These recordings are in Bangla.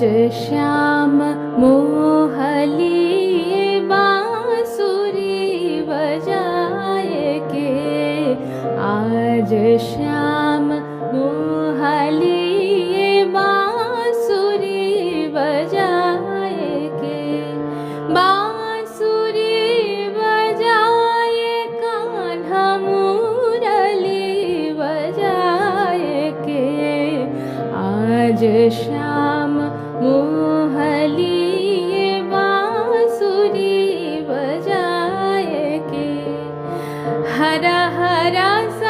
श्याम मोहलिए बांसुरी बजाए के। आज श्याम मोहलिए बांसुरी बजाए के। हरा हरा सब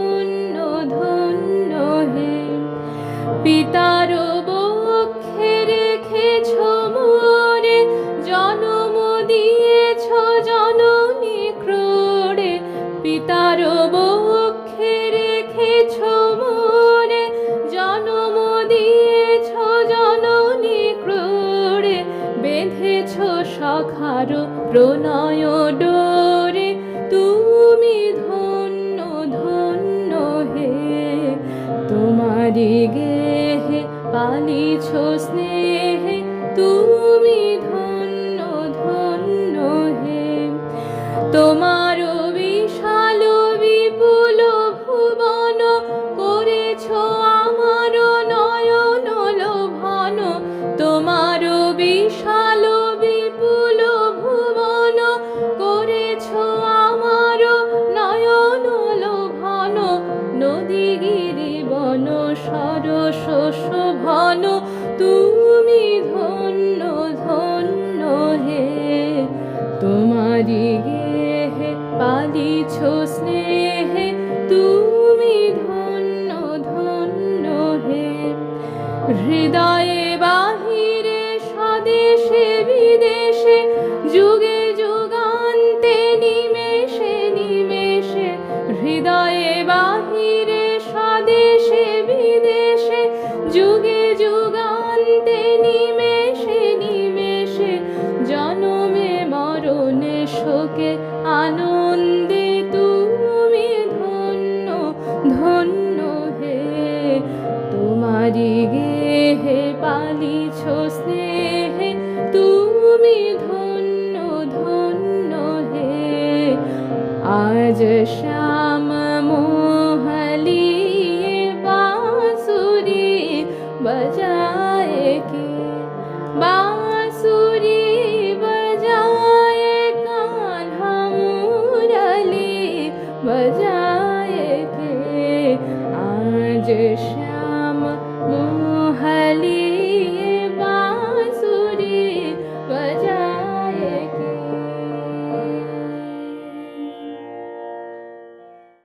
পিতার বক্ষে রেখেছ মোরে জনম দিয়েছ জননী ক্রোড়ে। পিতার বক্ষে রেখেছ মোরে জনম দিয়েছ জননী ক্রোড়ে। বেঁধেছ সখার প্রণয় ডোরে, তুমি ধন্য ধন্য হে। তোমারি গেহে পালিছ স্নেহে তুমি ধন্য ধন্য হে। তোমার শোভন তুমি ধন্য ধন্য হে। তোমারি গেহে পালিছ স্নেহে, তুমি ধন্য ধন্য হে। হৃদয়ে বাহিরে ঢালিছ স্নেহে, তুমি ধন্য ধন্য হে। আজ শ্যাম মোহলিয়ে বাঁসুরি বজায় কে? বাঁসুরি বজায় কান্হা মুরলি বজায় কে? আজ শ্যাম